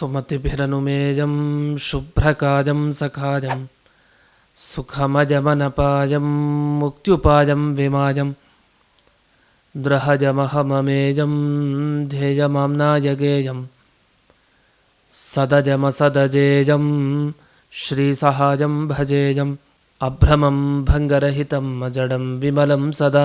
सुमतिभिरनुमेयं शुभ्रकाजं सखाजं सुखमजमनपायं मुक्त्युपायं विमाजं द्रहजमहममेयं ध्येयमाम्नायगेयं सदजमसदजेयं श्रीसहायं भजेयम् अभ्रमं भङ्गरहितं, अजडं विमलं सदा।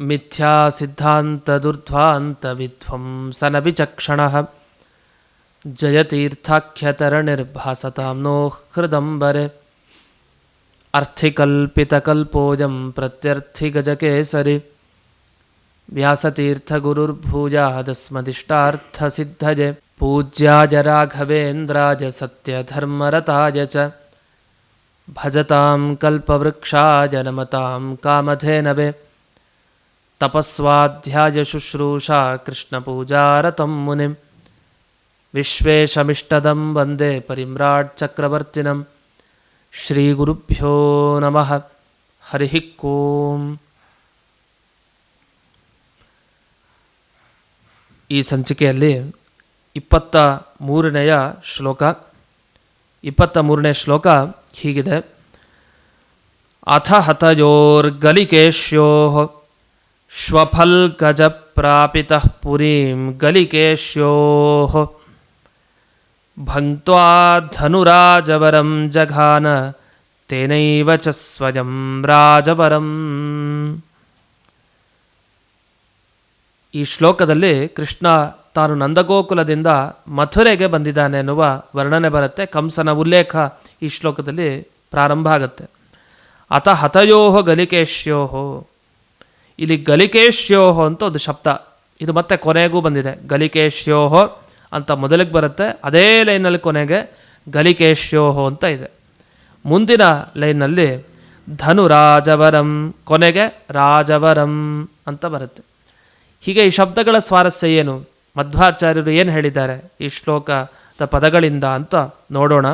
मिथ्यासिद्धान्तदुर्ध्वान्तविध्वंसनविचक्षणः जयतीर्थाख्यतरनिर्भासतां नो हृदम्बरे। अर्थिकल्पितकल्पोऽयं प्रत्यर्थिगजकेसरि। व्यासतीर्थगुरुर्भूयादस्मदिष्टार्थसिद्धये। पूज्याय राघवेन्द्राय सत्यधर्मरताय च। भजतां कल्पवृक्षाय नमतां कामधेनवे। तपस्वाध्यायशुश्रूषा कृष्णपूजारतं मुनिं विश्वेशमिष्टदं वन्दे परिम्राट्चक्रवर्तिनं श्रीगुरुभ्यो नमः हरिः ओम् ಈ ಸಂಚಿಕೆಯಲ್ಲಿ ಇಪ್ಪತ್ತ ಮೂರನೆಯ ಶ್ಲೋಕ ಇಪ್ಪತ್ತ ಮೂರನೇ ಶ್ಲೋಕ ಹೀಗಿದೆ ಅಥ ಹತಯೋರ್ಗಲಿಕೇಶ್ಯೋ ಶ್ವಫಲ್ಗಜಪ್ರಾಪಿತಃ ಪುರೀಂ ಗಲಿಕೇಶ್ಯೋ ಭಂತ್ವಾ ಧನುರಾಜವರಂ ಜಘಾನ ತೇನೈವ ಚ ಸ್ವಯಂ ರಾಜವರಂ ಈ ಶ್ಲೋಕದಲ್ಲಿ ಕೃಷ್ಣ ತಾನು ನಂದಗೋಕುಲದಿಂದ ಮಥುರೆಗೆ ಬಂದಿದ್ದಾನೆ ಎನ್ನುವ ವರ್ಣನೆ ಬರುತ್ತೆ. ಕಂಸನ ಉಲ್ಲೇಖ ಈ ಶ್ಲೋಕದಲ್ಲಿ ಪ್ರಾರಂಭ ಆಗುತ್ತೆ. ಅಥ ಹತಯೋಹೋ ಗಲಿಕೇಶ್ಯೋಹೋ ಇಲ್ಲಿ ಗಲಿಕೇಶ್ಯೋಹೋ ಅಂತ ಒಂದು ಶಬ್ದ. ಇದು ಮತ್ತೆ ಕೊನೆಗೂ ಬಂದಿದೆ. ಗಲಿಕೇಶ್ಯೋಹೋ ಅಂತ ಮೊದಲಿಗೆ ಬರುತ್ತೆ. ಅದೇ ಲೈನಲ್ಲಿ ಕೊನೆಗೆ ಗಲಿಕೇಶ್ಯೋಹೋ ಅಂತ ಇದೆ. ಮುಂದಿನ ಲೈನ್ನಲ್ಲಿ ಧನುರಾಜವರಂ, ಕೊನೆಗೆ ರಾಜವರಂ ಅಂತ ಬರುತ್ತೆ. ಹೀಗೆ ಈ ಶಬ್ದಗಳ ಸ್ವಾರಸ್ಯ ಏನು? ಮಧ್ವಾಚಾರ್ಯರು ಏನು ಹೇಳಿದ್ದಾರೆ? ಈ ಶ್ಲೋಕದ ಪದಗಳಿಂದ ಅಂತ ನೋಡೋಣ.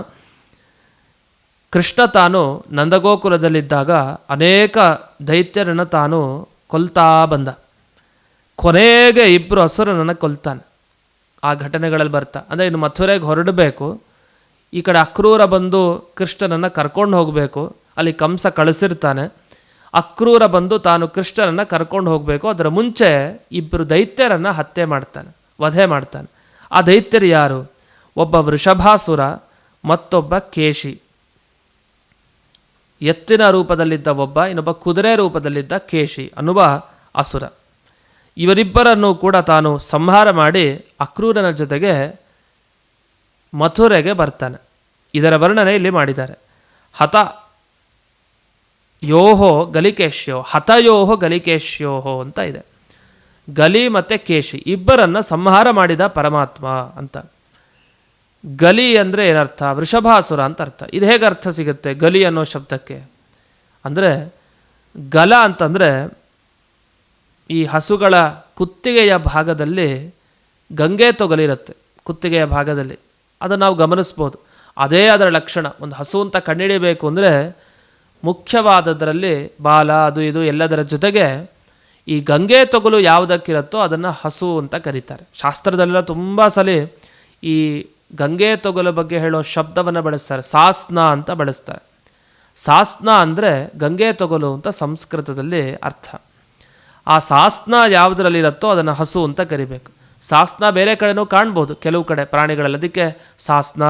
ಕೃಷ್ಣ ತಾನು ನಂದಗೋಕುಲದಲ್ಲಿದ್ದಾಗ ಅನೇಕ ದೈತ್ಯರನ್ನು ತಾನು ಕೊಲ್ತಾ ಬಂದ. ಕೊನೆಗೆ ಇಬ್ಬರು ಹಸುರನನ್ನು ಕೊಲ್ತಾನೆ. ಆ ಘಟನೆಗಳಲ್ಲಿ ಬರ್ತಾ. ಅಂದರೆ ಇನ್ನು ಮಥುರೆಗೆ ಹೊರಡಬೇಕು. ಈ ಕಡೆ ಅಕ್ರೂರ ಬಂದು ಕೃಷ್ಣನನ್ನು ಕರ್ಕೊಂಡು ಹೋಗಬೇಕು. ಅಲ್ಲಿ ಕಂಸ ಕಳಿಸಿರ್ತಾನೆ. ಅಕ್ರೂರ ಬಂದು ತಾನು ಕೃಷ್ಣನನ್ನು ಕರ್ಕೊಂಡು ಹೋಗಬೇಕು. ಅದರ ಮುಂಚೆ ಇಬ್ಬರು ದೈತ್ಯರನ್ನು ಹತ್ಯೆ ಮಾಡ್ತಾನೆ, ವಧೆ ಮಾಡ್ತಾನೆ. ಆ ದೈತ್ಯರು ಯಾರು? ಒಬ್ಬ ವೃಷಭಾಸುರ, ಮತ್ತೊಬ್ಬ ಕೇಶಿ. ಎತ್ತಿನ ರೂಪದಲ್ಲಿದ್ದ ಒಬ್ಬ, ಇನ್ನೊಬ್ಬ ಕುದುರೆ ರೂಪದಲ್ಲಿದ್ದ ಕೇಶಿ, ಅನ್ನುವ ಅಸುರ. ಇವರಿಬ್ಬರನ್ನು ಕೂಡ ತಾನು ಸಂಹಾರ ಮಾಡಿ ಅಕ್ರೂರನ ಜೊತೆಗೆ ಮಥುರೆಗೆ ಬರ್ತಾನೆ. ಇದರ ವರ್ಣನೆ ಇಲ್ಲಿ ಮಾಡಿದ್ದಾರೆ. ಹತ ಯೋಹೋ ಗಲಿಕೇಶ್ಯೋ ಹತಯೋಹೋ ಗಲಿಕೇಶ್ಯೋಹೋ ಅಂತ ಇದೆ. ಗಲಿ ಮತ್ತು ಕೇಶಿ, ಇಬ್ಬರನ್ನ ಸಂಹಾರ ಮಾಡಿದ ಪರಮಾತ್ಮ ಅಂತ. ಗಲಿ ಅಂದರೆ ಏನರ್ಥ? ವೃಷಭಾಸುರ ಅಂತ ಅರ್ಥ. ಇದು ಹೇಗೆ ಅರ್ಥ ಸಿಗುತ್ತೆ, ಗಲಿ ಅನ್ನೋ ಶಬ್ದಕ್ಕೆ? ಅಂದರೆ ಗಲ ಅಂತಂದರೆ ಈ ಹಸುಗಳ ಕುತ್ತಿಗೆಯ ಭಾಗದಲ್ಲಿ ಗಂಗೆ ತೊಗಲಿರುತ್ತೆ ಕುತ್ತಿಗೆಯ ಭಾಗದಲ್ಲಿ. ಅದನ್ನು ನಾವು ಗಮನಿಸ್ಬೋದು. ಅದೇ ಅದರ ಲಕ್ಷಣ. ಒಂದು ಹಸು ಅಂತ ಕಂಡುಹಿಡಿಯಬೇಕು ಅಂದರೆ ಮುಖ್ಯವಾದದರಲ್ಲಿ ಬಾಲ, ಅದು ಇದು ಎಲ್ಲದರ ಜೊತೆಗೆ ಈ ಗಂಗೆ ತೊಗಲು ಯಾವುದಕ್ಕಿರುತ್ತೋ ಅದನ್ನು ಹಸು ಅಂತ ಕರೀತಾರೆ. ಶಾಸ್ತ್ರದಲ್ಲೆಲ್ಲ ತುಂಬ ಸಲ ಈ ಗಂಗೆ ತೊಗಲ ಬಗ್ಗೆ ಹೇಳೋ ಶಬ್ದವನ್ನು ಬಳಸ್ತಾರೆ. ಸಾಸ್ನ ಅಂತ ಬಳಸ್ತಾರೆ. ಸಾಸ್ನ ಅಂದರೆ ಗಂಗೆ ತೊಗಲು ಅಂತ ಸಂಸ್ಕೃತದಲ್ಲಿ ಅರ್ಥ. ಆ ಸಾಸ್ನ ಯಾವುದರಲ್ಲಿರುತ್ತೋ ಅದನ್ನು ಹಸು ಅಂತ ಕರಿಬೇಕು. ಸಾಸ್ನ ಬೇರೆ ಕಡೆನೂ ಕಾಣ್ಬೋದು. ಕೆಲವು ಕಡೆ ಪ್ರಾಣಿಗಳಲ್ಲಿ ಅದಕ್ಕೆ ಸಾಸ್ನ,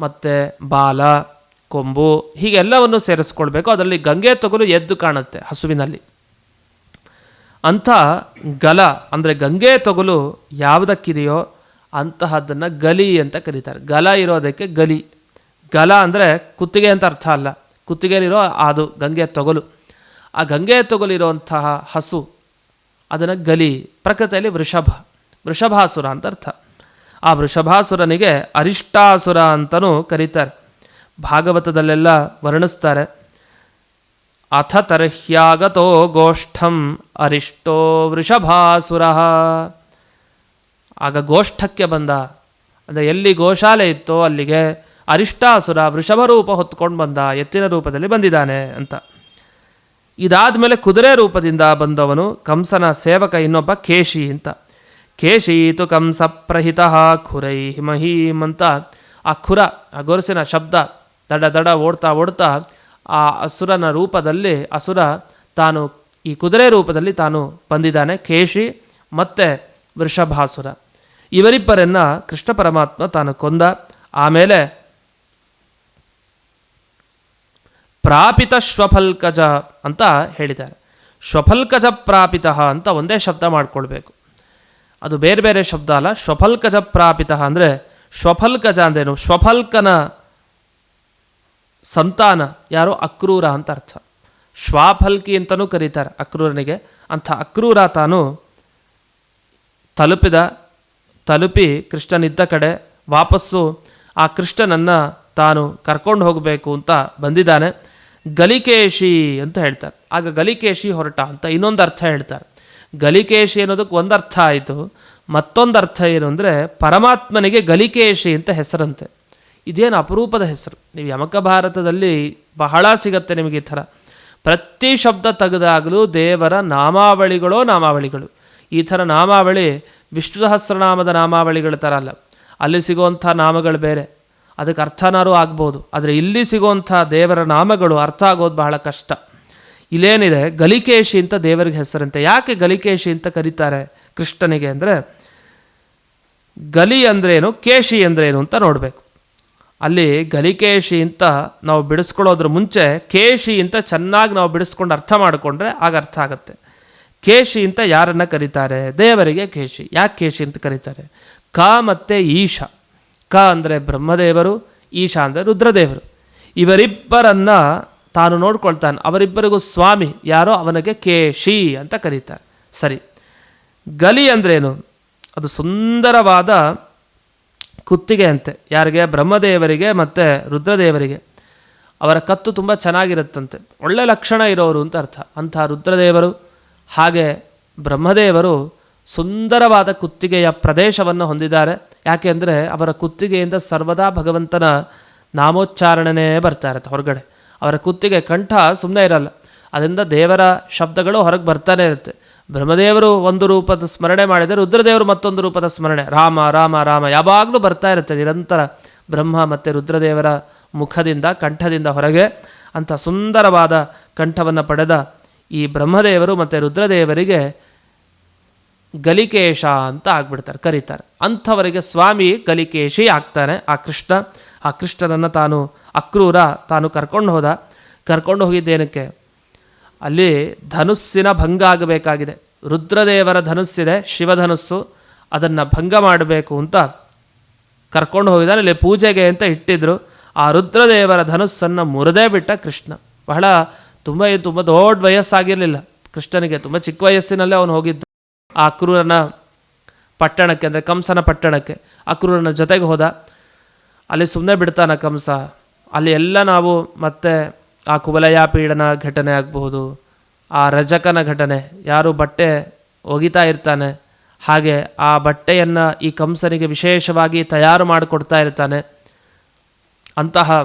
ಮತ್ತು ಬಾಲ, ಕೊಂಬು ಹೀಗೆಲ್ಲವನ್ನು ಸೇರಿಸ್ಕೊಳ್ಬೇಕು. ಅದರಲ್ಲಿ ಗಂಗೆ ತೊಗಲು ಎದ್ದು ಕಾಣುತ್ತೆ ಹಸುವಿನಲ್ಲಿ. ಅಂಥ ಗಲ ಅಂದರೆ ಗಂಗೆ ತೊಗಲು ಯಾವುದಕ್ಕಿದೆಯೋ ಅಂತಹದ್ದನ್ನು ಗಲಿ ಅಂತ ಕರೀತಾರೆ. ಗಲ ಇರೋದಕ್ಕೆ ಗಲಿ. ಗಲ ಅಂದರೆ ಕುತ್ತಿಗೆ ಅಂತ ಅರ್ಥ ಅಲ್ಲ. ಕುತ್ತಿಗೆಯಲ್ಲಿರೋ ಅದು ಗಂಗೆ ತೊಗಲು. ಆ ಗಂಗೆ ತೊಗಲಿರುವಂತಹ ಹಸು, ಅದನ್ನು ಗಲಿ, ಪ್ರಕೃತಿಯಲ್ಲಿ ವೃಷಭ. ವೃಷಭಾಸುರ ಅಂತ ಅರ್ಥ. ಆ ವೃಷಭಾಸುರನಿಗೆ ಅರಿಷ್ಟಾಸುರ ಅಂತಲೂ ಕರೀತಾರೆ. ಭಾಗವತದಲ್ಲೆಲ್ಲ ವರ್ಣಿಸ್ತಾರೆ. ಅಥ ತರ್ಹ್ಯಾಗತೋ ಗೋಷ್ಠಂ ಅರಿಷ್ಟೋ ವೃಷಭಾಸುರ. ಆಗ ಗೋಷ್ಠಕ್ಕೆ ಬಂದ, ಅಂದರೆ ಎಲ್ಲಿ ಗೋಶಾಲೆ ಇತ್ತೋ ಅಲ್ಲಿಗೆ ಅರಿಷ್ಟಾಸುರ ವೃಷಭ ರೂಪ ಹೊತ್ಕೊಂಡು ಬಂದ, ಎತ್ತಿನ ರೂಪದಲ್ಲಿ ಬಂದಿದ್ದಾನೆ ಅಂತ. ಇದಾದ ಮೇಲೆ ಕುದುರೆ ರೂಪದಿಂದ ಬಂದವನು ಕಂಸನ ಸೇವಕ, ಇನ್ನೊಬ್ಬ ಕೇಶಿ ಅಂತ. ಕೇಶಿ ತು ಕಂಸ ಪ್ರಹಿತ ಖುರೈ ಹಿಮಹೀಮ್ ಅಂತ ಆ ಖುರ ಆ ಗೊರಸಿನ ಶಬ್ದ ದಡ ದಡ ಓಡ್ತಾ ಓಡ್ತಾ ಆ ಅಸುರನ ರೂಪದಲ್ಲಿ, ಅಸುರ ತಾನು ಈ ಕುದುರೆ ರೂಪದಲ್ಲಿ ತಾನು ಬಂದಿದ್ದಾನೆ, ಕೇಶಿ ಮತ್ತು ವೃಷಭಾಸುರ. ಇವರಿಬ್ಬರನ್ನ ಕೃಷ್ಣ ಪರಮಾತ್ಮ ತಾನು ಕೊಂದ. ಆಮೇಲೆ ಪ್ರಾಪಿತ ಶ್ವಫಲ್ಕಜ ಅಂತ ಹೇಳಿದ್ದಾರೆ. ಶ್ವಫಲ್ಕಜ ಪ್ರಾಪಿತ ಅಂತ ಒಂದೇ ಶಬ್ದ ಮಾಡ್ಕೊಳ್ಬೇಕು. ಅದು ಬೇರೆ ಬೇರೆ ಶಬ್ದ ಅಲ್ಲ. ಶ್ವಫಲ್ಕಜ ಪ್ರಾಪಿತ ಅಂದರೆ ಶ್ವಫಲ್ಕಜ ಅಂದ್ರೇನು? ಶ್ವಫಲ್ಕನ ಸಂತಾನ, ಯಾರು ಅಕ್ರೂರ ಅಂತ ಅರ್ಥ. ಶ್ವಾಫಲ್ಕಿ ಅಂತಲೂ ಕರೀತಾರೆ ಅಕ್ರೂರನಿಗೆ. ಅಂಥ ಅಕ್ರೂರ ತಾನು ತಲುಪಿದ ತಲುಪಿ ಕೃಷ್ಣನಿದ್ದ ಕಡೆ ವಾಪಸ್ಸು ಆ ಕೃಷ್ಣನನ್ನು ತಾನು ಕರ್ಕೊಂಡು ಹೋಗಬೇಕು ಅಂತ ಬಂದಿದ್ದಾನೆ. ಗಲಿಕೇಶಿ ಅಂತ ಹೇಳ್ತಾರೆ. ಆಗ ಗಲಿಕೇಶಿ ಹೊರಟ ಅಂತ ಇನ್ನೊಂದು ಅರ್ಥ ಹೇಳ್ತಾರೆ. ಗಲಿಕೇಶಿ ಅನ್ನೋದಕ್ಕೆ ಒಂದು ಅರ್ಥ ಆಯಿತು. ಮತ್ತೊಂದು ಅರ್ಥ ಏನು ಅಂದರೆ ಪರಮಾತ್ಮನಿಗೆ ಗಲಿಕೇಶಿ ಅಂತ ಹೆಸರಂತೆ. ಇದೇನು ಅಪರೂಪದ ಹೆಸರು. ನೀವು ಯಮಕ ಭಾರತದಲ್ಲಿ ಬಹಳ ಸಿಗತ್ತೆ ನಿಮಗೆ ಈ ಥರ. ಪ್ರತಿ ಶಬ್ದ ತೆಗೆದಾಗಲೂ ದೇವರ ನಾಮಾವಳಿಗಳೋ ನಾಮಾವಳಿಗಳು. ಈ ಥರ ನಾಮಾವಳಿ ವಿಷ್ಣು ಸಹಸ್ರನಾಮದ ನಾಮಾವಳಿಗಳ ಥರ ಅಲ್ಲ. ಅಲ್ಲಿ ಸಿಗುವಂಥ ನಾಮಗಳು ಬೇರೆ. ಅದಕ್ಕೆ ಅರ್ಥನಾರು ಆಗ್ಬೋದು. ಆದರೆ ಇಲ್ಲಿ ಸಿಗುವಂಥ ದೇವರ ನಾಮಗಳು ಅರ್ಥ ಆಗೋದು ಬಹಳ ಕಷ್ಟ. ಇಲ್ಲೇನಿದೆ, ಗಲಿಕೇಶಿ ಅಂತ ದೇವರಿಗೆ ಹೆಸರಂತೆ. ಯಾಕೆ ಗಲಿಕೇಶಿ ಅಂತ ಕರೀತಾರೆ ಕೃಷ್ಣನಿಗೆ ಅಂದರೆ, ಗಲಿ ಅಂದ್ರೇನು, ಕೇಶಿ ಅಂದ್ರೇನು ಅಂತ ನೋಡಬೇಕು. ಅಲ್ಲಿ ಗಲಿಕೇಶಿ ಅಂತ ನಾವು ಬಿಡಿಸ್ಕೊಳ್ಳೋದ್ರ ಮುಂಚೆ ಕೇಶಿ ಅಂತ ಚೆನ್ನಾಗಿ ನಾವು ಬಿಡಿಸ್ಕೊಂಡು ಅರ್ಥ ಮಾಡಿಕೊಂಡ್ರೆ ಆಗ ಅರ್ಥ ಆಗುತ್ತೆ. ಕೇಶಿ ಅಂತ ಯಾರನ್ನ ಕರೀತಾರೆ? ದೇವರಿಗೆ ಕೇಶಿ. ಯಾಕೆ ಕೇಶಿ ಅಂತ ಕರೀತಾರೆ? ಕ ಮತ್ತು ಈಶ. ಕ ಅಂದರೆ ಬ್ರಹ್ಮದೇವರು, ಈಶಾ ಅಂದರೆ ರುದ್ರದೇವರು. ಇವರಿಬ್ಬರನ್ನ ತಾನು ನೋಡ್ಕೊಳ್ತಾನೆ. ಅವರಿಬ್ಬರಿಗೂ ಸ್ವಾಮಿ, ಯಾರೋ ಅವನಿಗೆ ಕೇಶಿ ಅಂತ ಕರೀತಾರೆ. ಸರಿ. ಗಲಿ ಅಂದ್ರೇನು? ಅದು ಸುಂದರವಾದ ಕುತ್ತಿಗೆ ಅಂತೆ ಯಾರಿಗೆ? ಬ್ರಹ್ಮದೇವರಿಗೆ ಮತ್ತು ರುದ್ರದೇವರಿಗೆ. ಅವರ ಕತ್ತು ತುಂಬ ಚೆನ್ನಾಗಿರುತ್ತಂತೆ. ಒಳ್ಳೆ ಲಕ್ಷಣ ಇರೋರು ಅಂತ ಅರ್ಥ. ಅಂಥ ರುದ್ರದೇವರು ಹಾಗೆ ಬ್ರಹ್ಮದೇವರು ಸುಂದರವಾದ ಕುತ್ತಿಗೆಯ ಪ್ರದೇಶವನ್ನು ಹೊಂದಿದ್ದಾರೆ. ಯಾಕೆ ಅಂದರೆ ಅವರ ಕುತ್ತಿಗೆಯಿಂದ ಸರ್ವದಾ ಭಗವಂತನ ನಾಮೋಚ್ಚಾರಣೆನೇ ಬರ್ತಾ ಇರುತ್ತೆ ಹೊರಗಡೆ. ಅವರ ಕುತ್ತಿಗೆ ಕಂಠ ಸುಮ್ಮನೆ ಇರಲ್ಲ. ಅದರಿಂದ ದೇವರ ಶಬ್ದಗಳು ಹೊರಗೆ ಬರ್ತಾನೆ ಇರುತ್ತೆ. ಬ್ರಹ್ಮದೇವರು ಒಂದು ರೂಪದ ಸ್ಮರಣೆ ಮಾಡಿದರೆ ರುದ್ರದೇವರು ಮತ್ತೊಂದು ರೂಪದ ಸ್ಮರಣೆ. ರಾಮ ರಾಮ ರಾಮ ಯಾವಾಗಲೂ ಬರ್ತಾ ಇರುತ್ತೆ ನಿರಂತರ ಬ್ರಹ್ಮ ಮತ್ತು ರುದ್ರದೇವರ ಮುಖದಿಂದ, ಕಂಠದಿಂದ ಹೊರಗೆ ಅಂಥ ಸುಂದರವಾದ ಕಂಠವನ್ನು ಪಡೆದ ಈ ಬ್ರಹ್ಮದೇವರು ಮತ್ತು ರುದ್ರದೇವರಿಗೆ ಗಲಿಕೇಶ ಅಂತ ಆಗ್ಬಿಡ್ತಾರೆ, ಕರೀತಾರೆ. ಅಂಥವರಿಗೆ ಸ್ವಾಮಿ ಗಲಿಕೇಶಿ ಆಗ್ತಾನೆ. ಆ ಕೃಷ್ಣ, ಆ ಕೃಷ್ಣನನ್ನು ತಾನು ಅಕ್ರೂರ ತಾನು ಕರ್ಕೊಂಡು ಹೋದ. ಕರ್ಕೊಂಡು ಹೋಗಿದ್ದೇನಕ್ಕೆ? ಅಲ್ಲಿ ಧನುಸ್ಸಿನ ಭಂಗ ಆಗಬೇಕಾಗಿದೆ. ರುದ್ರದೇವರ ಧನುಸ್ಸಿದೆ, ಶಿವಧನುಸ್ಸು, ಅದನ್ನು ಭಂಗ ಮಾಡಬೇಕು ಅಂತ ಕರ್ಕೊಂಡು ಹೋಗಿದ್ದಾನೆ. ಅಲ್ಲಿ ಪೂಜೆಗೆ ಅಂತ ಇಟ್ಟಿದ್ರು. ಆ ರುದ್ರದೇವರ ಧನುಸ್ಸನ್ನು ಮುರಿದೇ ಬಿಟ್ಟ ಕೃಷ್ಣ. ಬಹಳ ತುಂಬ ತುಂಬ ದೊಡ್ಡ ವಯಸ್ಸಾಗಿರಲಿಲ್ಲ. ಕೃಷ್ಣನಿಗೆ ತುಂಬ ಚಿಕ್ಕ ವಯಸ್ಸಿನಲ್ಲೇ ಅವನು ಹೋಗಿದ್ದ. ಆ ಅಕ್ರೂರನ ಪಟ್ಟಣಕ್ಕೆ, ಅಂದರೆ ಕಂಸನ ಪಟ್ಟಣಕ್ಕೆ ಅಕ್ರೂರನ ಜೊತೆಗೆ ಹೋದ. ಅಲ್ಲಿ ಸುಮ್ಮನೆ ಬಿಡ್ತಾನ ಕಂಸ. ಅಲ್ಲಿ ಎಲ್ಲ ನಾವು ಮತ್ತೆ ಆ ಕುಬಲಯ ಪೀಡನ ಘಟನೆ ಆಗಬಹುದು. ಆ ರಜಕನ ಘಟನೆ. ಯಾರು ಬಟ್ಟೆ ಒಗಿತಾ ಇರ್ತಾನೆ, ಹಾಗೆ ಆ ಬಟ್ಟೆಯನ್ನು ಈ ಕಂಸನಿಗೆ ವಿಶೇಷವಾಗಿ ತಯಾರು ಮಾಡಿಕೊಡ್ತಾ ಇರ್ತಾನೆ. ಅಂತಹ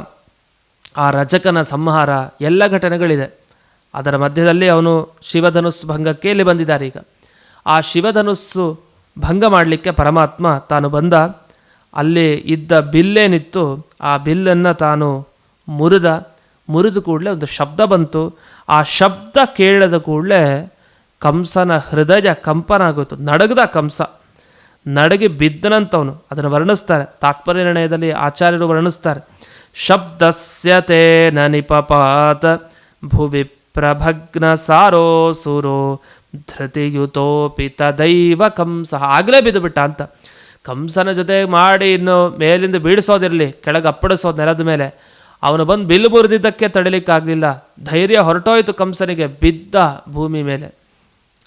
ಆ ರಜಕನ ಸಂಹಾರ ಎಲ್ಲ ಘಟನೆಗಳಿದೆ. ಅದರ ಮಧ್ಯದಲ್ಲಿ ಅವನು ಶಿವಧನುಸ್ಸು ಭಂಗಕ್ಕೆ ಇಲ್ಲಿ ಬಂದಿದ್ದಾರೆ ಈಗ. ಆ ಶಿವಧನುಸ್ಸು ಭಂಗ ಮಾಡಲಿಕ್ಕೆ ಪರಮಾತ್ಮ ತಾನು ಬಂದ. ಅಲ್ಲಿ ಇದ್ದ ಬಿಲ್ಲೇನಿತ್ತು ಆ ಬಿಲ್ಲನ್ನು ತಾನು ಮುರಿದ. ಮುರಿದು ಕೂಡಲೇ ಒಂದು ಶಬ್ದ ಬಂತು. ಆ ಶಬ್ದ ಕೇಳಿದ ಕೂಡಲೇ ಕಂಸನ ಹೃದಯ ಕಂಪನ ಆಗೋಯ್ತು. ನಡಗದ ಕಂಸ. ನಡಗಿ ಬಿದ್ದನಂತವನು. ಅದನ್ನು ವರ್ಣಿಸ್ತಾರೆ. ತಾತ್ಪರ್ಯ ನಿರ್ಣಯದಲ್ಲಿ ಆಚಾರ್ಯರು ವರ್ಣಿಸ್ತಾರೆ. ಶಬ್ದಸ್ಯ ತೇನ ನಿಪಪಾತ ಭುವಿ ಪ್ರಭಗ್ನ ಸಾರೋ ಸುರೋ ಧೃತಿಯುತೋಪಿ ತದೈವ ಕಂಸ. ಆಗಲೇ ಬಿದ್ದು ಬಿಟ್ಟ ಅಂತ. ಕಂಸನ ಜೊತೆ ಮಾಡಿ ಇನ್ನು ಮೇಲಿಂದ ಬೀಳಿಸೋದಿರಲಿ, ಕೆಳಗೆ ಅಪ್ಪಡಿಸೋದು ನೆಲದ ಮೇಲೆ. ಅವನು ಬಂದು ಬಿಲ್ಲು ಮುರಿದಿದ್ದಕ್ಕೆ ತಡಿಲಿಕ್ಕಾಗಲಿಲ್ಲ. ಧೈರ್ಯ ಹೊರಟೋಯ್ತು ಕಂಸನಿಗೆ ಬಿದ್ದ ಭೂಮಿ ಮೇಲೆ.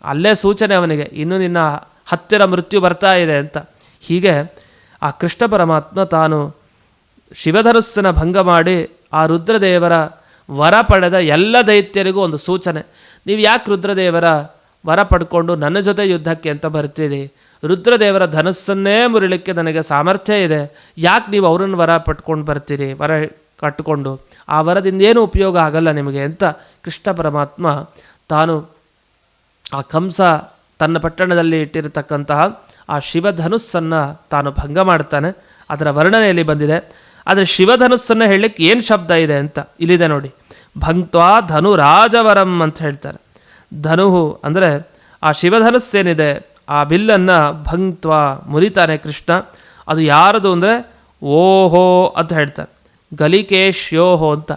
ಅಲ್ಲೇ ಸೂಚನೆ ಅವನಿಗೆ, ಇನ್ನು ನಿನ್ನ ಹತ್ತಿರ ಮೃತ್ಯು ಬರ್ತಾ ಇದೆ ಅಂತ. ಹೀಗೆ ಆ ಕೃಷ್ಣ ಪರಮಾತ್ಮ ತಾನು ಶಿವಧನುಸ್ಸನ ಭಂಗ ಮಾಡಿ ಆ ರುದ್ರದೇವರ ವರ ಪಡೆದ ಎಲ್ಲ ದೈತ್ಯರಿಗೂ ಒಂದು ಸೂಚನೆ. ನೀವು ಯಾಕೆ ರುದ್ರದೇವರ ವರ ಪಡ್ಕೊಂಡು ನನ್ನ ಜೊತೆ ಯುದ್ಧಕ್ಕೆ ಅಂತ ಬರ್ತೀರಿ? ರುದ್ರದೇವರ ಧನಸ್ಸನ್ನೇ ಮುರಿಲಿಕ್ಕೆ ನನಗೆ ಸಾಮರ್ಥ್ಯ ಇದೆ. ಯಾಕೆ ನೀವು ಅವರನ್ನು ವರ ಪಟ್ಕೊಂಡು ಬರ್ತೀರಿ? ವರ ಕಟ್ಟಿಕೊಂಡು ಆ ವರದಿಂದ ಏನು ಉಪಯೋಗ ಆಗಲ್ಲ ನಿಮಗೆ ಅಂತ ಕೃಷ್ಣ ಪರಮಾತ್ಮ ತಾನು ಆ ಕಂಸ ತನ್ನ ಪಟ್ಟಣದಲ್ಲಿ ಇಟ್ಟಿರತಕ್ಕಂತಹ ಆ ಶಿವಧನುಸ್ಸನ್ನು ತಾನು ಭಂಗ ಮಾಡ್ತಾನೆ. ಅದರ ವರ್ಣನೆಯಲ್ಲಿ ಬಂದಿದೆ. ಆದರೆ ಶಿವಧನುಸ್ಸನ್ನು ಹೇಳಲಿಕ್ಕೆ ಏನು ಶಬ್ದ ಇದೆ ಅಂತ? ಇಲ್ಲಿದೆ ನೋಡಿ. ಭಂತ್ವಾ ಧನು ರಾಜವರಂ ಅಂತ ಹೇಳ್ತಾರೆ. ಧನುಹು ಅಂದರೆ ಆ ಶಿವಧನುಸ್ಸೇನಿದೆ, ಆ ಬಿಲ್ಲನ್ನು ಭಂಕ್ವಾ ಮುರಿತಾನೆ ಕೃಷ್ಣ. ಅದು ಯಾರದು ಅಂದರೆ ಓಹೋ ಅಂತ ಹೇಳ್ತಾರೆ. ಗಲಿಕೇಶ್ಯೋಹೋ ಅಂತ.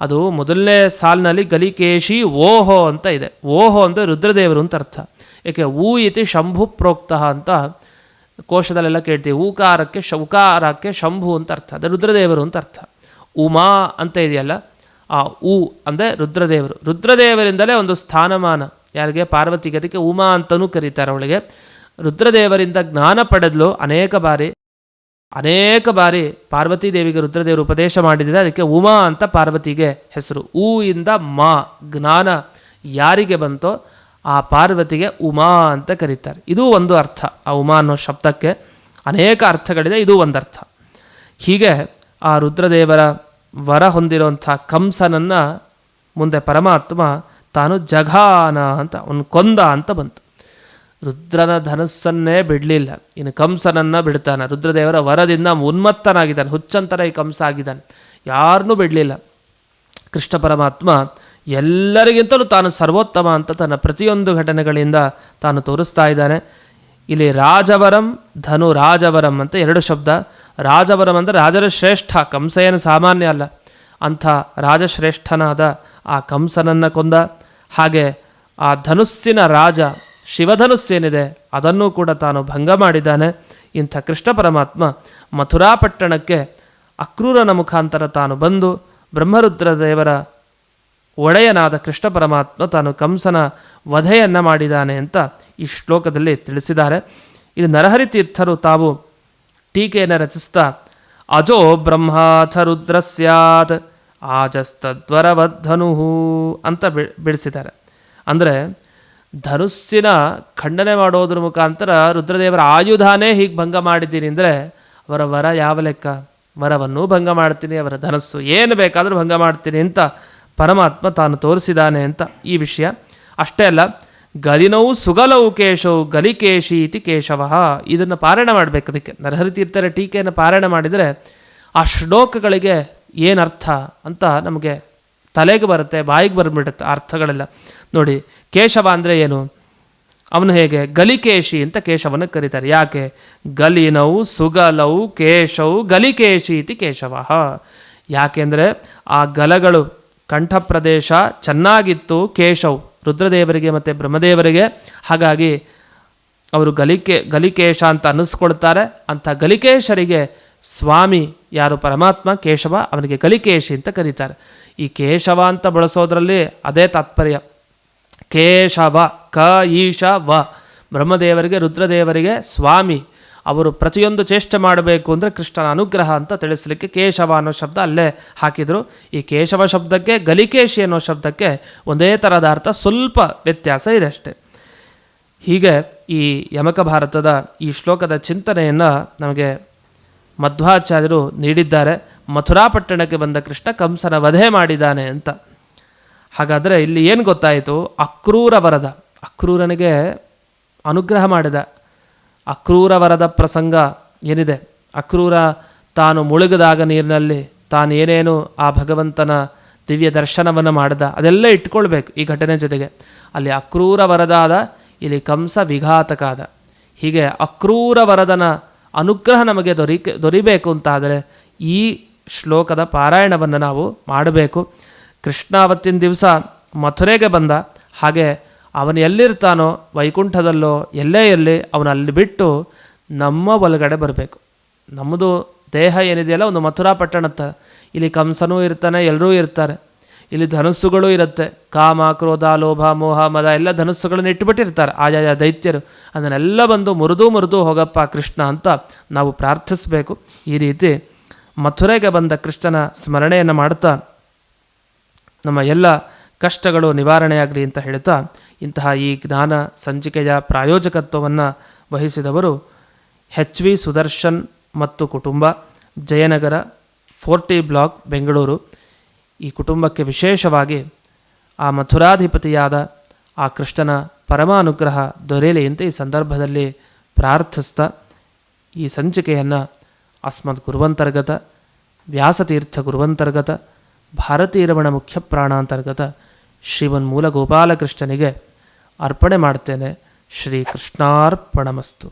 ಅದು ಮೊದಲನೇ ಸಾಲಿನಲ್ಲಿ ಗಲಿಕೇಶಿ ಓಹೋ ಅಂತ ಇದೆ. ಓಹೋ ಅಂದರೆ ರುದ್ರದೇವರು ಅಂತ ಅರ್ಥ. ಏಕೆ ಊ ಇತಿ ಶಂಭು ಪ್ರೋಕ್ತಃ ಅಂತ ಕೋಶದಲ್ಲೆಲ್ಲ ಕೇಳ್ತೀವಿ. ಊಕಾರಕ್ಕೆ ಶ, ಉಕಾರಕ್ಕೆ ಶಂಭು ಅಂತ ಅರ್ಥ. ಅದು ರುದ್ರದೇವರು ಅಂತ ಅರ್ಥ. ಉಮಾ ಅಂತ ಇದೆಯಲ್ಲ, ಆ ಉ ಅಂದರೆ ರುದ್ರದೇವರು. ರುದ್ರದೇವರಿಂದಲೇ ಒಂದು ಸ್ಥಾನಮಾನ. ಯಾರಿಗೆ? ಪಾರ್ವತಿಗೆ ಅದಕ್ಕೆ ಉಮಾ ಅಂತಲೂ ಕರೀತಾರೆ ಅವಳಿಗೆ. ರುದ್ರದೇವರಿಂದ ಜ್ಞಾನ ಪಡೆದಲು ಅನೇಕ ಬಾರಿ ಅನೇಕ ಬಾರಿ ಪಾರ್ವತಿ ದೇವಿಗೆ ರುದ್ರದೇವರು ಉಪದೇಶ ಮಾಡಿದರೆ ಅದಕ್ಕೆ ಉಮಾ ಅಂತ ಪಾರ್ವತಿಗೆ ಹೆಸರು. ಊ ಇಂದ ಮಾ, ಜ್ಞಾನ ಯಾರಿಗೆ ಬಂತೋ ಆ ಪಾರ್ವತಿಗೆ ಉಮಾ ಅಂತ ಕರೀತಾರೆ. ಇದು ಒಂದು ಅರ್ಥ. ಆ ಉಮಾ ಅನ್ನೋ ಶಬ್ದಕ್ಕೆ ಅನೇಕ ಅರ್ಥಗಳಿದೆ, ಇದು ಒಂದು ಅರ್ಥ. ಹೀಗೆ ಆ ರುದ್ರದೇವರ ವರ ಹೊಂದಿರುವಂಥ ಕಂಸನನ್ನು ಮುಂದೆ ಪರಮಾತ್ಮ ತಾನು ಜಘಾನ ಅಂತ, ಅವನು ಕೊಂದ ಅಂತ ಬಂತು. ರುದ್ರನ ಧನಸ್ಸನ್ನೇ ಬಿಡಲಿಲ್ಲ. ಇನ್ನು ಕಂಸನನ್ನು ಬಿಡ್ತಾನೆ. ರುದ್ರದೇವರ ವರದಿಂದ ಉನ್ಮತ್ತನಾಗಿದ್ದಾನೆ. ಹುಚ್ಚಂತರ ಈ ಕಂಸ ಆಗಿದ್ದಾನೆ. ಯಾರನ್ನೂ ಬಿಡಲಿಲ್ಲ. ಕೃಷ್ಣ ಪರಮಾತ್ಮ ಎಲ್ಲರಿಗಿಂತಲೂ ತಾನು ಸರ್ವೋತ್ತಮ ಅಂತ ತನ್ನ ಪ್ರತಿಯೊಂದು ಘಟನೆಗಳಿಂದ ತಾನು ತೋರಿಸ್ತಾ ಇದ್ದಾನೆ. ಇಲ್ಲಿ ರಾಜವರಂ ಧನು ರಾಜವರಂ ಅಂತ ಎರಡು ಶಬ್ದ. ರಾಜವರಂ ಅಂದರೆ ರಾಜರ ಶ್ರೇಷ್ಠ ಕಂಸ ಏನು ಸಾಮಾನ್ಯ ಅಲ್ಲ. ಅಂಥ ರಾಜಶ್ರೇಷ್ಠನಾದ ಆ ಕಂಸನನ್ನು ಕೊಂದ. ಹಾಗೆ ಆ ಧನುಸ್ಸಿನ ರಾಜ ಶಿವಧನುಸ್ಸೇನಿದೆ, ಅದನ್ನು ಕೂಡ ತಾನು ಭಂಗ ಮಾಡಿದ್ದಾನೆ. ಇಂಥ ಕೃಷ್ಣ ಪರಮಾತ್ಮ ಮಥುರಾ ಪಟ್ಟಣಕ್ಕೆ ಅಕ್ರೂರನ ಮುಖಾಂತರ ತಾನು ಬಂದು ಬ್ರಹ್ಮರುದ್ರ ದೇವರ ಒಡೆಯನಾದ ಕೃಷ್ಣ ಪರಮಾತ್ಮ ತಾನು ಕಂಸನ ವಧೆಯನ್ನು ಮಾಡಿದ್ದಾನೆ ಅಂತ ಈ ಶ್ಲೋಕದಲ್ಲಿ ತಿಳಿಸಿದ್ದಾರೆ. ಇದು ನರಹರಿ ತೀರ್ಥರು ತಾವು ಟೀಕೆಯನ್ನು ರಚಿಸ್ತಾ, ಅಜೋ ಬ್ರಹ್ಮಾಥ ರುದ್ರ ಸ್ಯಾತ್ ಆಜಸ್ತದ್ವರವಧನು ಅಂತ ಬಿಡಿಸಿದ್ದಾರೆ. ಅಂದರೆ ಧನುಸ್ಸಿನ ಖಂಡನೆ ಮಾಡೋದ್ರ ಮುಖಾಂತರ ರುದ್ರದೇವರ ಆಯುಧಾನೇ ಹೀಗೆ ಭಂಗ ಮಾಡಿದ್ದೀನಿ ಅಂದರೆ ಅವರ ವರ ಯಾವ ಲೆಕ್ಕ? ವರವನ್ನು ಭಂಗ ಮಾಡ್ತೀನಿ, ಅವರ ಧನಸ್ಸು ಏನು ಬೇಕಾದರೂ ಭಂಗ ಮಾಡ್ತೀನಿ ಅಂತ ಪರಮಾತ್ಮ ತಾನು ತೋರಿಸಿದ್ದಾನೆ ಅಂತ ಈ ವಿಷಯ. ಅಷ್ಟೇ ಅಲ್ಲ, ಗಲಿನೌ ಸುಗಲೌ ಕೇಶವು ಗಲಿಕೇಶಿ ಇತಿ ಕೇಶವ. ಇದನ್ನು ಪಾರಾಯಣ ಮಾಡಬೇಕು ಅದಕ್ಕೆ. ನರಹರಿ ತೀರ್ಥರ ಟೀಕೆಯನ್ನು ಪಾರಾಯಣ ಮಾಡಿದರೆ ಆ ಶ್ಲೋಕಗಳಿಗೆ ಏನರ್ಥ ಅಂತ ನಮಗೆ ತಲೆಗೆ ಬರುತ್ತೆ, ಬಾಯಿಗೆ ಬಂದ್ಬಿಡುತ್ತೆ ಆ ಅರ್ಥಗಳೆಲ್ಲ. ನೋಡಿ, ಕೇಶವ ಅಂದರೆ ಏನು? ಅವನು ಹೇಗೆ? ಗಲಿಕೇಶಿ ಅಂತ ಕೇಶವನ ಕರೀತಾರೆ. ಯಾಕೆ? ಗಲಿನೌ ಸುಗಲೌ ಕೇಶವು ಗಲಿಕೇಶಿ ಇತಿ ಕೇಶವ. ಯಾಕೆಂದರೆ ಆ ಗಲಗಳು ಕಂಠ ಪ್ರದೇಶ ಚೆನ್ನಾಗಿತ್ತು ಕೇಶವ್, ರುದ್ರದೇವರಿಗೆ ಮತ್ತು ಬ್ರಹ್ಮದೇವರಿಗೆ. ಹಾಗಾಗಿ ಅವರು ಗಲಿಕೆ, ಗಲಿಕೇಶ ಅಂತ ಅನ್ನಿಸ್ಕೊಳ್ತಾರೆ. ಅಂಥ ಗಲಿಕೇಶರಿಗೆ ಸ್ವಾಮಿ ಯಾರು? ಪರಮಾತ್ಮ, ಕೇಶವ, ಅವನಿಗೆ ಗಲಿಕೇಶಿ ಅಂತ ಕರೀತಾರೆ. ಈ ಕೇಶವ ಅಂತ ಬಳಸೋದ್ರಲ್ಲಿ ಅದೇ ತಾತ್ಪರ್ಯ. ಕೇಶವ, ಕ, ಈಶ, ವ. ಬ್ರಹ್ಮದೇವರಿಗೆ, ರುದ್ರದೇವರಿಗೆ ಸ್ವಾಮಿ. ಅವರು ಪ್ರತಿಯೊಂದು ಚೇಷ್ಟೆ ಮಾಡಬೇಕು ಅಂದರೆ ಕೃಷ್ಣನ ಅನುಗ್ರಹ ಅಂತ ತಿಳಿಸಲಿಕ್ಕೆ ಕೇಶವ ಅನ್ನೋ ಶಬ್ದ ಅಲ್ಲೇ ಹಾಕಿದರು. ಈ ಕೇಶವ ಶಬ್ದಕ್ಕೆ, ಗಲಿಕೇಶಿ ಅನ್ನೋ ಶಬ್ದಕ್ಕೆ ಒಂದೇ ಥರದ ಅರ್ಥ ಸ್ವಲ್ಪ ವ್ಯತ್ಯಾಸ ಇದೆ ಅಷ್ಟೆ. ಹೀಗೆ ಈ ಯಮಕ ಭಾರತದ ಈ ಶ್ಲೋಕದ ಚಿಂತನೆಯನ್ನು ನಮಗೆ ಮಧ್ವಾಚಾರ್ಯರು ನೀಡಿದ್ದಾರೆ. ಮಥುರಾ ಪಟ್ಟಣಕ್ಕೆ ಬಂದ ಕೃಷ್ಣ ಕಂಸನ ವಧೆ ಮಾಡಿದ್ದಾನೆ ಅಂತ. ಹಾಗಾದರೆ ಇಲ್ಲಿ ಏನು ಗೊತ್ತಾಯಿತು? ಅಕ್ರೂರ ವರದ, ಅಕ್ರೂರನಿಗೆ ಅನುಗ್ರಹ ಮಾಡಿದ. ಅಕ್ರೂರ ವರದ ಪ್ರಸಂಗ ಏನಿದೆ? ಅಕ್ರೂರ ತಾನು ಮುಳುಗದಾಗ ನೀರಿನಲ್ಲಿ ತಾನೇನೇನು ಆ ಭಗವಂತನ ದಿವ್ಯ ದರ್ಶನವನ್ನು ಮಾಡಿದ? ಅದೆಲ್ಲ ಇಟ್ಕೊಳ್ಬೇಕು ಈ ಘಟನೆ ಜೊತೆಗೆ. ಅಲ್ಲಿ ಅಕ್ರೂರ ವರದಾದ, ಇಲ್ಲಿ ಕಂಸ ವಿಘಾತಕಾದ ಹೀಗೆ ಅಕ್ರೂರ ವರದನ ಅನುಗ್ರಹ ನಮಗೆ ದೊರಿ ದೊರಿಬೇಕು ಅಂತಾದರೆ ಈ ಶ್ಲೋಕದ ಪಾರಾಯಣವನ್ನು ನಾವು ಮಾಡಬೇಕು. ಕೃಷ್ಣ ಅವತ್ತಿನ ದಿವಸ ಮಥುರೆಗೆ ಬಂದ. ಹಾಗೆ ಅವನು ಎಲ್ಲಿರ್ತಾನೋ, ವೈಕುಂಠದಲ್ಲೋ, ಎಲ್ಲೇ ಎಲ್ಲಿ ಅವನು ಅಲ್ಲಿ ಬಿಟ್ಟು ನಮ್ಮ ಒಳಗಡೆ ಬರಬೇಕು. ನಮ್ಮದು ದೇಹ ಏನಿದೆಯಲ್ಲ, ಒಂದು ಮಥುರಾ ಪಟ್ಟಣತ್ತ ಇಲ್ಲಿ ಕಂಸನೂ ಇರ್ತಾನೆ ಎಲ್ಲರೂ ಇರ್ತಾರೆ. ಇಲ್ಲಿ ಧನುಸ್ಸುಗಳು ಇರುತ್ತೆ. ಕಾಮ, ಕ್ರೋಧ, ಲೋಭ, ಮೋಹ, ಮದ, ಎಲ್ಲ ಧನುಸ್ಸುಗಳನ್ನು ಇಟ್ಟುಬಿಟ್ಟಿರ್ತಾರೆ ಆಯಾಯ ದೈತ್ಯರು. ಅದನ್ನೆಲ್ಲ ಬಂದು ಮುರಿದು ಮುರಿದು ಹೋಗಪ್ಪ ಕೃಷ್ಣ ಅಂತ ನಾವು ಪ್ರಾರ್ಥಿಸಬೇಕು. ಈ ರೀತಿ ಮಥುರೆಗೆ ಬಂದ ಕೃಷ್ಣನ ಸ್ಮರಣೆಯನ್ನು ಮಾಡ್ತಾ ನಮ್ಮ ಎಲ್ಲ ಕಷ್ಟಗಳು ನಿವಾರಣೆಯಾಗಲಿ ಅಂತ ಹೇಳ್ತಾ ಇಂತಹ ಈ ಜ್ಞಾನ ಸಂಚಿಕೆಯ ಪ್ರಾಯೋಜಕತ್ವವನ್ನು ವಹಿಸಿದವರು ಹೆಚ್ ವಿ ಸುದರ್ಶನ್ ಮತ್ತು ಕುಟುಂಬ, ಜಯನಗರ, ಫೋರ್ಟಿ ಬ್ಲಾಕ್, ಬೆಂಗಳೂರು. ಈ ಕುಟುಂಬಕ್ಕೆ ವಿಶೇಷವಾಗಿ ಆ ಮಥುರಾಧಿಪತಿಯಾದ ಆ ಕೃಷ್ಣನ ಪರಮಾನುಗ್ರಹ ದೊರೆಯಲಿ ಅಂತ ಈ ಸಂದರ್ಭದಲ್ಲಿ ಪ್ರಾರ್ಥಿಸ್ತಾ ಈ ಸಂಚಿಕೆಯನ್ನು ಅಸ್ಮದ್ ಗುರುವಂತರ್ಗತ, ವ್ಯಾಸತೀರ್ಥ ಗುರುವಂತರ್ಗತ ಭಾರತೀರಮಣ ಮುಖ್ಯ ಪ್ರಾಣಾಂತರ್ಗತ ಶ್ರೀಮನ್ ಮೂಲ ಗೋಪಾಲಕೃಷ್ಣನಿಗೆ ಅರ್ಪಣೆ ಮಾಡ್ತೇನೆ ಶ್ರೀ ಕೃಷ್ಣಾರ್ಪಣಮಸ್ತು